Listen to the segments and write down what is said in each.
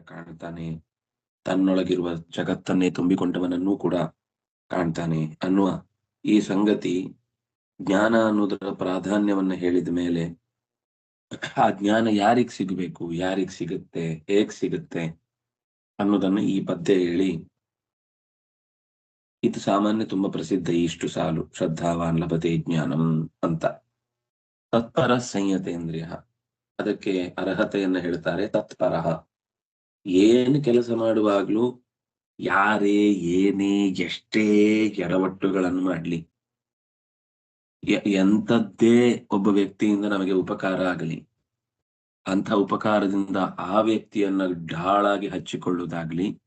ಕಾಣ್ತಾನೆ. ತನ್ನೊಳಗಿರುವ ಜಗತ್ತನ್ನೇ ತುಂಬಿಕೊಂಡವನನ್ನೂ ಕೂಡ ಕಾಣ್ತಾನೆ. ಅನ್ನುವ ಈ ಸಂಗತಿ ಜ್ಞಾನ ಅನ್ನೋದರ ಪ್ರಾಧಾನ್ಯವನ್ನ ಹೇಳಿದ ಮೇಲೆ ಆ ಜ್ಞಾನ ಯಾರಿಗ್ ಸಿಗಬೇಕು, ಯಾರಿಗ್ ಸಿಗುತ್ತೆ, ಹೇಗ್ ಸಿಗುತ್ತೆ ಅನ್ನೋದನ್ನು ಈ ಪದ್ಯ ಹೇಳಿ ಇದು ಸಾಮಾನ್ಯ ತುಂಬಾ ಪ್ರಸಿದ್ಧ ಇಷ್ಟು ಸಾಲು ಶ್ರದ್ಧಾವಾನ್ ಲಭತೆ ಜ್ಞಾನಂ ಅಂತ. ತತ್ಪರ ಸಂಯತೇಂದ್ರಿಯ ಅದಕ್ಕೆ ಅರ್ಹತೆಯನ್ನ ಹೇಳ್ತಾರೆ ತತ್ಪರಃ ಏನು ಕೆಲಸ ಮಾಡುವಾಗ್ಲೂ ಯಾರೇ ಏನೇ ಎಷ್ಟೇ ಎಡವಟ್ಟುಗಳನ್ನು ಮಾಡ್ಲಿ. ಎಂಥದ್ದೇ ಒಬ್ಬ ವ್ಯಕ್ತಿಯಿಂದ ನಮಗೆ ಉಪಕಾರ ಆಗಲಿ. ಅಂತ ಉಪಕಾರದಿಂದ ಆ ವ್ಯಕ್ತಿಯನ್ನ ಢಾಳಾಗಿ ಹಚ್ಚಿಕೊಳ್ಳುವುದಾಗ್ಲಿ,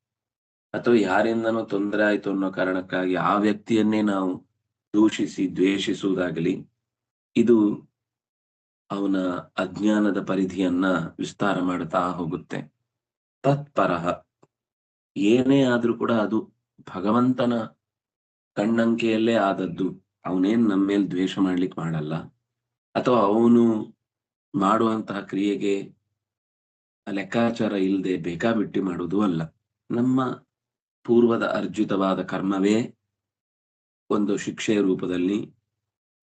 ಅಥವಾ ಯಾರಿಂದನೋ ತೊಂದರೆ ಆಯ್ತು ಅನ್ನೋ ಕಾರಣಕ್ಕಾಗಿ ಆ ವ್ಯಕ್ತಿಯನ್ನೇ ನಾವು ದೂಷಿಸಿ, ದ್ವೇಷಿಸುವುದಾಗಲಿ, ಇದು ಅವನ ಅಜ್ಞಾನದ ಪರಿಧಿಯನ್ನ ವಿಸ್ತಾರ ಮಾಡುತ್ತಾ ಹೋಗುತ್ತೆ. ತತ್ಪರಃ. ಏನೇ ಆದ್ರೂ ಕೂಡ ಅದು ಭಗವಂತನ ಕಣ್ಣಂಕೆಯಲ್ಲೇ ಆದದ್ದು. ಅವನೇನ್ ನಮ್ಮ ಮೇಲೆ ದ್ವೇಷ ಮಾಡ್ಲಿಕ್ಕೆ ಮಾಡಲ್ಲ. ಅಥವಾ ಅವನು ಮಾಡುವಂತಹ ಕ್ರಿಯೆಗೆ ಲೆಕ್ಕಾಚಾರ ಇಲ್ಲದೆ ಬೇಕಾಬಿಟ್ಟಿ ಮಾಡುವುದು ಅಲ್ಲ. ನಮ್ಮ ಪೂರ್ವದ ಅರ್ಜಿತವಾದ ಕರ್ಮವೇ ಒಂದು ಶಿಕ್ಷೆಯ ರೂಪದಲ್ಲಿ,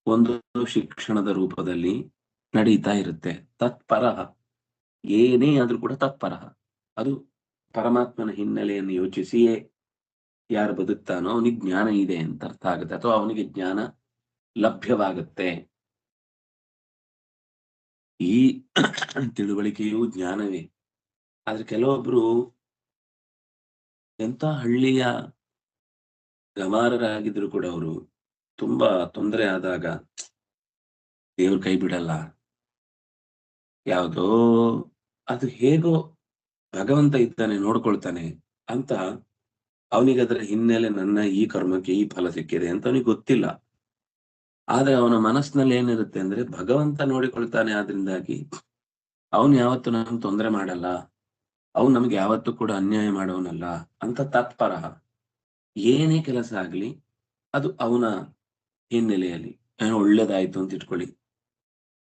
ಒಂದು ಶಿಕ್ಷಣದ ರೂಪದಲ್ಲಿ ನಡೀತಾ ಇರುತ್ತೆ. ತತ್ಪರ. ಏನೇ ಆದ್ರೂ ಕೂಡ ತತ್ಪರ. ಅದು ಪರಮಾತ್ಮನ ಹಿನ್ನೆಲೆಯನ್ನು ಯೋಚಿಸಿಯೇ ಯಾರು ಬದುಕ್ತಾನೋ ಅವನಿಗೆ ಜ್ಞಾನ ಇದೆ ಅಂತ ಅರ್ಥ ಆಗುತ್ತೆ. ಅಥವಾ ಅವನಿಗೆ ಜ್ಞಾನ ಲಭ್ಯವಾಗುತ್ತೆ. ಈ ತಿಳುವಳಿಕೆಯು ಜ್ಞಾನವೇ. ಆದ್ರೆ ಕೆಲವೊಬ್ರು ಎಂತ ಹಳ್ಳಿಯ ಗಮಾರರಾಗಿದ್ರು ಕೂಡ ಅವರು ತುಂಬಾ ತೊಂದರೆ ಆದಾಗ ದೇವ್ರ ಕೈ ಬಿಡಲ್ಲ. ಯಾವುದೋ ಅದು ಹೇಗೋ ಭಗವಂತ ಇದ್ದಾನೆ, ನೋಡ್ಕೊಳ್ತಾನೆ ಅಂತ ಅವನಿಗೆ ಅದರ ಹಿನ್ನೆಲೆ ನನ್ನ ಈ ಕರ್ಮಕ್ಕೆ ಈ ಫಲ ಸಿಕ್ಕಿದೆ ಅಂತ ಅವನಿಗೆ ಗೊತ್ತಿಲ್ಲ. ಆದ್ರೆ ಅವನ ಮನಸ್ಸಿನಲ್ಲಿ ಏನಿರುತ್ತೆ ಅಂದ್ರೆ ಭಗವಂತ ನೋಡಿಕೊಳ್ತಾನೆ ಆದ್ರಿಂದಾಗಿ ಅವನು ಯಾವತ್ತು ನಮ್ಗೆ ತೊಂದರೆ ಮಾಡಲ್ಲ, ಅವನು ನಮ್ಗೆ ಯಾವತ್ತು ಕೂಡ ಅನ್ಯಾಯ ಮಾಡೋನಲ್ಲ ಅಂತ ತತ್ಪರ. ಏನೇ ಕೆಲಸ ಆಗ್ಲಿ ಅದು ಅವನ ಹಿನ್ನೆಲೆಯಲ್ಲಿ ಏನೋ ಒಳ್ಳೇದಾಯ್ತು ಅಂತ ಇಟ್ಕೊಳ್ಳಿ.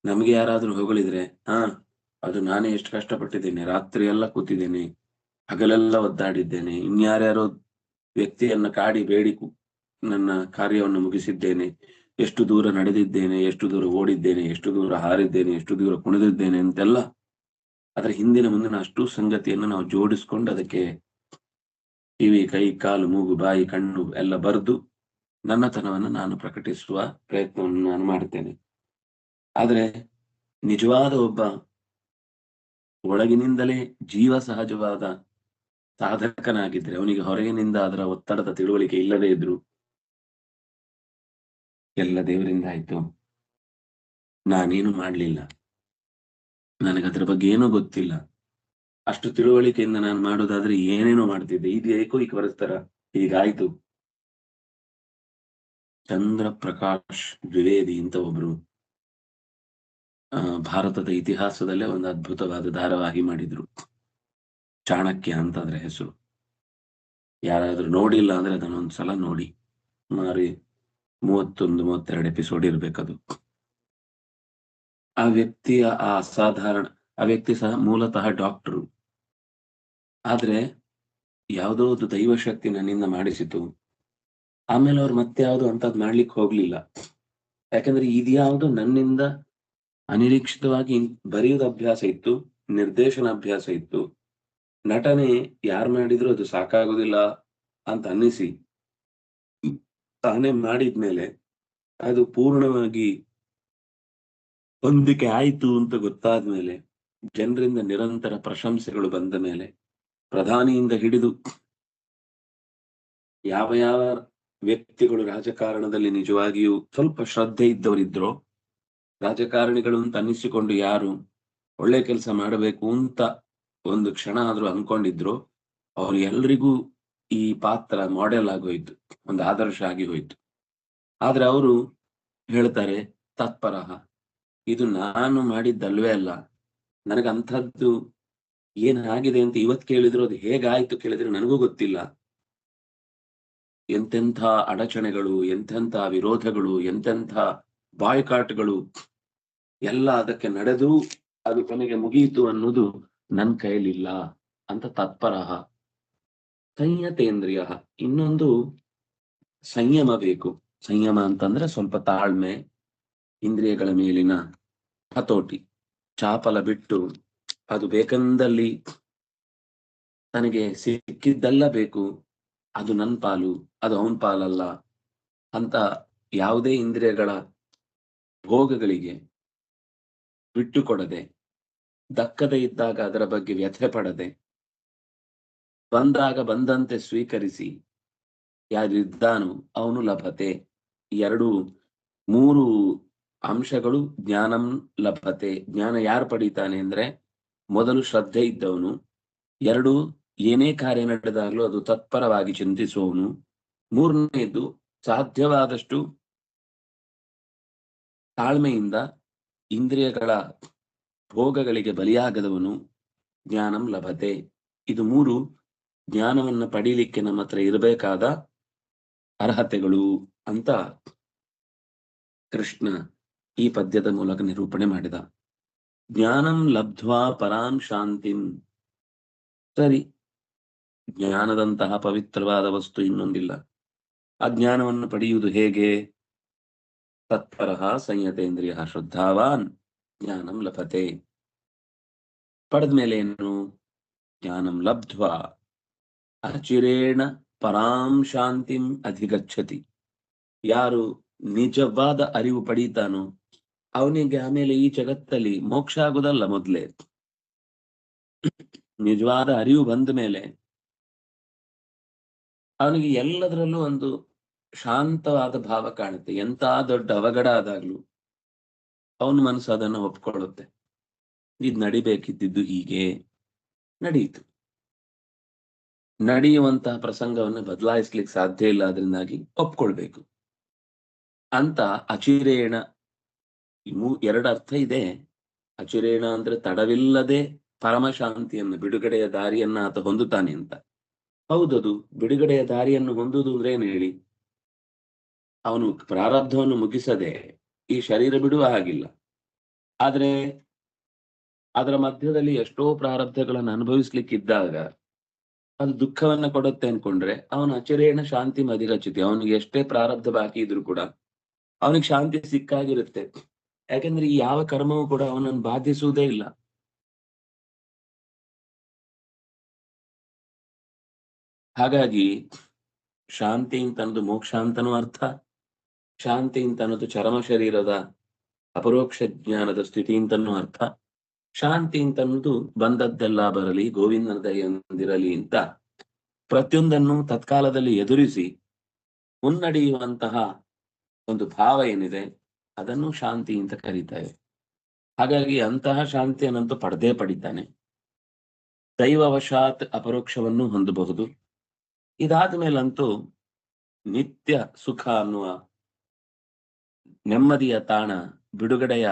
ನಮ್ಗೆ ಯಾರಾದ್ರೂ ಹೊಗಳಿದ್ರೆ, ಹಾ ಅದು ನಾನೇ ಎಷ್ಟು ಕಷ್ಟಪಟ್ಟಿದ್ದೇನೆ. ರಾತ್ರಿ ಎಲ್ಲ ಕೂತಿದ್ದೇನೆ. ಹಗಲೆಲ್ಲ ಒದ್ದಾಡಿದ್ದೇನೆ. ಇನ್ಯಾರ್ಯಾರೋ ವ್ಯಕ್ತಿಯನ್ನ ಕಾಡಿ ಬೇಡಿ ನನ್ನ ಕಾರ್ಯವನ್ನು ಮುಗಿಸಿದ್ದೇನೆ. ಎಷ್ಟು ದೂರ ನಡೆದಿದ್ದೇನೆ, ಎಷ್ಟು ದೂರ ಓಡಿದ್ದೇನೆ, ಎಷ್ಟು ದೂರ ಹಾರಿದ್ದೇನೆ, ಎಷ್ಟು ದೂರ ಕುಣಿದಿದ್ದೇನೆ ಅಂತೆಲ್ಲ ಅದರ ಹಿಂದಿನ ಮುಂದಿನ ಅಷ್ಟು ಸಂಗತಿಯನ್ನು ನಾವು ಜೋಡಿಸ್ಕೊಂಡು ಅದಕ್ಕೆ ಕಿವಿ, ಕೈ, ಕಾಲು, ಮೂಗು, ಬಾಯಿ, ಕಣ್ಣು ಎಲ್ಲ ಬರೆದು ನನ್ನತನವನ್ನು ನಾನು ಪ್ರಕಟಿಸುವ ಪ್ರಯತ್ನವನ್ನು ನಾನು ಮಾಡ್ತೇನೆ. ಆದರೆ ನಿಜವಾದ ಒಬ್ಬ ಒಳಗಿನಿಂದಲೇ ಜೀವ ಸಹಜವಾದ ಸಾಧಕನಾಗಿದ್ರೆ ಅವನಿಗೆ ಹೊರಗಿನಿಂದ ಅದರ ಒತ್ತಡದ ತಿಳುವಳಿಕೆ ಇಲ್ಲದೇ ಇದ್ರು ಎಲ್ಲ ದೇವರಿಂದ ಆಯ್ತು. ನಾನೇನು ಮಾಡ್ಲಿಲ್ಲ. ನನಗೆ ಅದ್ರ ಬಗ್ಗೆ ಏನೂ ಗೊತ್ತಿಲ್ಲ. ಅಷ್ಟು ತಿಳುವಳಿಕೆಯಿಂದ ನಾನು ಮಾಡೋದಾದ್ರೆ ಏನೇನೋ ಮಾಡ್ತಿದ್ದೆ. ಇದು ಏಕೋ ಈಗ ಬರೆಸ್ತಾರ ಹೀಗಾಯ್ತು. ಚಂದ್ರ ಪ್ರಕಾಶ್ ದ್ವಿವೇದಿ ಅಂತ ಒಬ್ರು ಭಾರತದ ಇತಿಹಾಸದಲ್ಲೇ ಒಂದು ಅದ್ಭುತವಾದ ಧಾರಾವಾಹಿ ಮಾಡಿದ್ರು. ಚಾಣಕ್ಯ ಅಂತ ಅದರ ಹೆಸರು. ಯಾರಾದ್ರೂ ನೋಡಿಲ್ಲ ಅಂದ್ರೆ ಅದನ್ನ ಒಂದ್ಸಲ ನೋಡಿ. ಮಾರಿ ಮೂವತ್ತೊಂದು, ಮೂವತ್ತೆರಡು ಎಪಿಸೋಡ್ ಇರ್ಬೇಕದು. ಆ ವ್ಯಕ್ತಿಯ, ಆ ಅಸಾಧಾರಣ, ಆ ವ್ಯಕ್ತಿ ಸಹ ಮೂಲತಃ ಡಾಕ್ಟರು. ಆದ್ರೆ ಯಾವುದೋ ಒಂದು ದೈವಶಕ್ತಿ ನನ್ನಿಂದ ಮಾಡಿಸಿತು. ಆಮೇಲೆ ಅವ್ರು ಮತ್ತೆ ಯಾವುದು ಅಂತದ್ ಮಾಡ್ಲಿಕ್ಕೆ ಹೋಗ್ಲಿಲ್ಲ. ಯಾಕಂದ್ರೆ ಇದ್ಯಾವುದು ನನ್ನಿಂದ ಅನಿರೀಕ್ಷಿತವಾಗಿ ಬರೆಯೋದು ಅಭ್ಯಾಸ ಇತ್ತು, ನಿರ್ದೇಶನ ಅಭ್ಯಾಸ ಇತ್ತು. ನಟನೆ ಯಾರು ಮಾಡಿದ್ರು ಅದು ಸಾಕಾಗೋದಿಲ್ಲ ಅಂತ ಅನ್ನಿಸಿ. ತಾನೇ ಮಾಡಿದ್ಮೇಲೆ ಅದು ಪೂರ್ಣವಾಗಿ ಹೊಂದಿಕೆ ಆಯಿತು ಅಂತ ಗೊತ್ತಾದ್ಮೇಲೆ ಜನರಿಂದ ನಿರಂತರ ಪ್ರಶಂಸೆಗಳು ಬಂದ ಮೇಲೆ, ಪ್ರಧಾನಿಯಿಂದ ಹಿಡಿದು ಯಾವ ಯಾವ ವ್ಯಕ್ತಿಗಳು ರಾಜಕಾರಣದಲ್ಲಿ ನಿಜವಾಗಿಯೂ ಸ್ವಲ್ಪ ಶ್ರದ್ಧೆ ಇದ್ದವರಿದ್ರೋ ರಾಜಕಾರಣಿಗಳು ಅಂತ ಅನ್ನಿಸಿಕೊಂಡು ಯಾರು ಒಳ್ಳೆ ಕೆಲಸ ಮಾಡಬೇಕು ಅಂತ ಒಂದು ಕ್ಷಣ ಆದ್ರೂ ಅನ್ಕೊಂಡಿದ್ರು, ಅವ್ರು ಎಲ್ರಿಗೂ ಈ ಪಾತ್ರ ಮಾಡೆಲ್ ಆಗೋಯ್ತು ಒಂದು ಆದರ್ಶ ಆಗಿ ಹೋಯ್ತು. ಆದ್ರೆ ಅವರು ಹೇಳ್ತಾರೆ, ತತ್ಪರಹ, ಇದು ನಾನು ಮಾಡಿದ್ದಲ್ವೇ ಅಲ್ಲ. ನನಗೆ ಅಂಥದ್ದು ಏನಾಗಿದೆ ಅಂತ ಇವತ್ ಕೇಳಿದ್ರು, ಅದು ಹೇಗಾಯ್ತು ಕೇಳಿದ್ರೆ ನನಗೂ ಗೊತ್ತಿಲ್ಲ. ಎಂತೆಂಥ ಅಡಚಣೆಗಳು, ಎಂತೆಂಥ ವಿರೋಧಗಳು, ಎಂತೆಂಥ ಬಾಯ್ಕಾಟ್ಗಳು ಎಲ್ಲ ಅದಕ್ಕೆ ನಡೆದು ಅದು ಕೊನೆಗೆ ಮುಗಿಯಿತು ಅನ್ನೋದು ನನ್ನ ಕೈಲಿಲ್ಲ ಅಂತ ತತ್ಪರ ಸಂಯತೇಂದ್ರಿಯ ಇನ್ನೊಂದು ಸಂಯಮ ಬೇಕು. ಸಂಯಮ ಅಂತಂದ್ರೆ ಸ್ವಲ್ಪ ತಾಳ್ಮೆ, ಇಂದ್ರಿಯಗಳ ಮೇಲಿನ ಹತೋಟಿ. ಚಾಪಲ ಬಿಟ್ಟು ಅದು ಬೇಕಂದಲ್ಲಿ ತನಗೆ ಸಿಕ್ಕಿದ್ದೆಲ್ಲ ಬೇಕು. ಅದು ನನ್ ಪಾಲು, ಅದು ಅವನ್ ಪಾಲಲ್ಲ ಅಂತ ಯಾವುದೇ ಇಂದ್ರಿಯಗಳ ಭೋಗಗಳಿಗೆ ಬಿಟ್ಟು ಕೊಡದೆ ದಕ್ಕದೆ ಇದ್ದಾಗ ಅದರ ಬಗ್ಗೆ ವ್ಯಥೆ ಪಡದೆ, ಬಂದಾಗ ಬಂದಂತೆ ಸ್ವೀಕರಿಸಿ, ಯಾರಿದ್ದಾನು ಅವನು ಲಭತೆ. ಎರಡು, ಮೂರು ಅಂಶಗಳು ಜ್ಞಾನಂ ಲಭತೆ. ಜ್ಞಾನ ಯಾರು ಪಡೀತಾನೆ ಅಂದ್ರೆ, ಮೊದಲು ಶ್ರದ್ಧೆ ಇದ್ದವನು, ಎರಡು ಏನೇ ಕಾರ್ಯ ನಡೆದಾಗಲೂ ಅದು ತತ್ಪರವಾಗಿ ಚಿಂತಿಸುವವನು. ಮೂರನೆಯದು ಸಾಧ್ಯವಾದಷ್ಟು ತಾಳ್ಮೆಯಿಂದ ಇಂದ್ರಿಯಗಳ ಭೋಗಗಳಿಗೆ ಬಲಿಯಾಗದವನು ಜ್ಞಾನಂ ಲಭತೆ. ಇದು ಮೂರು ಜ್ಞಾನವನ್ನ ಪಡೀಲಿಕ್ಕೆ ನಮ್ಮ ಹತ್ರ ಇರಬೇಕಾದ ಅರ್ಹತೆಗಳು ಅಂತ ಕೃಷ್ಣ ಈ ಪದ್ಯದ ಮೂಲಕ ನಿರೂಪಣೆ ಮಾಡಿದ. ಜ್ಞಾನಂ ಲಬ್ಧ್ವಾ ಪರಾಂ ಶಾಂತಿಂ. ಸರಿ, ಜ್ಞಾನದಂತಹ ಪವಿತ್ರವಾದ ವಸ್ತು ಇನ್ನೊಂದಿಲ್ಲ. ಆ ಜ್ಞಾನವನ್ನು ಪಡೆಯುವುದು ಹೇಗೆ? ತತ್ಪರ ಸಂಯತೇಂದ್ರಿಯ ಶ್ರದ್ಧಾವಾನ್ ಜ್ಞಾನಂ ಲಭತೆ ಪಡೆದ ಮೇಲೆ ಏನು ಜ್ಞಾನಂ ಲಬ್ಧ್ವಾ ಅಚಿರೇಣ ಪರಾಂ ಶಾಂತಿಂ ಅಧಿಗಚ್ಚತಿ ಯಾರು ನಿಜವಾದ ಅರಿವು ಪಡೀತಾನೋ ಅವನಿಗೆ ಆಮೇಲೆ ಈ ಜಗತ್ತಲ್ಲಿ ಮೋಕ್ಷ ಆಗುದಲ್ಲ ಮೊದ್ಲೇ. ನಿಜವಾದ ಅರಿವು ಬಂದ ಮೇಲೆ ಅವನಿಗೆ ಎಲ್ಲದರಲ್ಲೂ ಒಂದು ಶಾಂತವಾದ ಭಾವ ಕಾಣುತ್ತೆ. ಎಂತ ದೊಡ್ಡ ಅವಘಡ ಆದಾಗ್ಲೂ ಅವನ ಮನಸ್ಸು ಅದನ್ನು ಒಪ್ಕೊಳ್ಳುತ್ತೆ. ಇದು ನಡಿಬೇಕಿದ್ದಿದ್ದು ಹೀಗೆ ನಡೆಯಿತು ನಡೆಯುವಂತಹ ಪ್ರಸಂಗವನ್ನು ಬದಲಾಯಿಸ್ಲಿಕ್ಕೆ ಸಾಧ್ಯ ಇಲ್ಲ ಅದರಿಂದಾಗಿ ಒಪ್ಕೊಳ್ಬೇಕು. ಅಂತ ಅಚಿರೇಣ ಮೂ- ಎರಡು ಅರ್ಥ ಇದೆ. ಅಚಿರೇಣ ಅಂದ್ರೆ ತಡವಿಲ್ಲದೆ ಪರಮಶಾಂತಿಯನ್ನು, ಬಿಡುಗಡೆಯ ದಾರಿಯನ್ನ ಆತ ಹೊಂದುತ್ತಾನೆ ಅಂತ. ಹೌದದು, ಬಿಡುಗಡೆಯ ದಾರಿಯನ್ನು ಹೊಂದುವುದು ಅಂದ್ರೆ ಏನು ಹೇಳಿ? ಅವನು ಪ್ರಾರಬ್ಧವನ್ನು ಮುಗಿಸದೆ ಈ ಶರೀರ ಬಿಡುವ ಹಾಗಿಲ್ಲ. ಆದರೆ ಅದರ ಮಧ್ಯದಲ್ಲಿ ಎಷ್ಟೋ ಪ್ರಾರಬ್ಧಗಳನ್ನು ಅನುಭವಿಸ್ಲಿಕ್ಕಿದ್ದಾಗ ಅದು ದುಃಖವನ್ನ ಕೊಡುತ್ತೆ ಅನ್ಕೊಂಡ್ರೆ ಅವನ ಅಚಿರೇಣ ಶಾಂತಿ ಮದಿರಚಿತಿ ಅವನಿಗೆ ಎಷ್ಟೇ ಪ್ರಾರಬ್ಧ ಬಾಕಿ ಇದ್ರು ಕೂಡ ಅವನಿಗೆ ಶಾಂತಿ ಸಿಕ್ಕಾಗಿರುತ್ತೆ. ಯಾಕಂದ್ರೆ ಈ ಯಾವ ಕರ್ಮವೂ ಕೂಡ ಅವನನ್ನು ಬಾಧಿಸುವುದೇ ಇಲ್ಲ. ಹಾಗಾಗಿ ಶಾಂತಿ ಅಂತ ಅನ್ನೋದು ಮೋಕ್ಷ ಅಂತನೂ ಅರ್ಥ. ಶಾಂತಿ ಅಂತ ಅನ್ನೋದು ಚರಮ ಶರೀರದ ಅಪರೋಕ್ಷ ಜ್ಞಾನದ ಸ್ಥಿತಿ ಅಂತನೂ ಅರ್ಥ. ಶಾಂತಿ ಅಂತ ಅನ್ನೋದು ಬಂದದ್ದೆಲ್ಲ ಬರಲಿ ಗೋವಿಂದನ ದಯೆಯೊಂದಿರಲಿ ಅಂತ ಪ್ರತಿಯೊಂದನ್ನು ತತ್ಕಾಲದಲ್ಲಿ ಎದುರಿಸಿ ಮುನ್ನಡೆಯುವಂತಹ ಒಂದು ಭಾವ ಏನಿದೆ, ಅದನ್ನು ಶಾಂತಿ ಅಂತ ಕರೀತಾರೆ ಹಾಗಾಗಿ ಅಂತಹ ಶಾಂತಿಯನ್ನಂತೂ ಪಡೆದೇ ಪಡಿತಾನೆ ದೈವವಶಾತ್ ಅಪರೋಕ್ಷವನ್ನು ಹೊಂದಬಹುದು. ಇದಾದ ಮೇಲಂತೂ ನಿತ್ಯ ಸುಖ ಅನ್ನುವ ನೆಮ್ಮದಿಯ ತಾಣ, ಬಿಡುಗಡೆಯ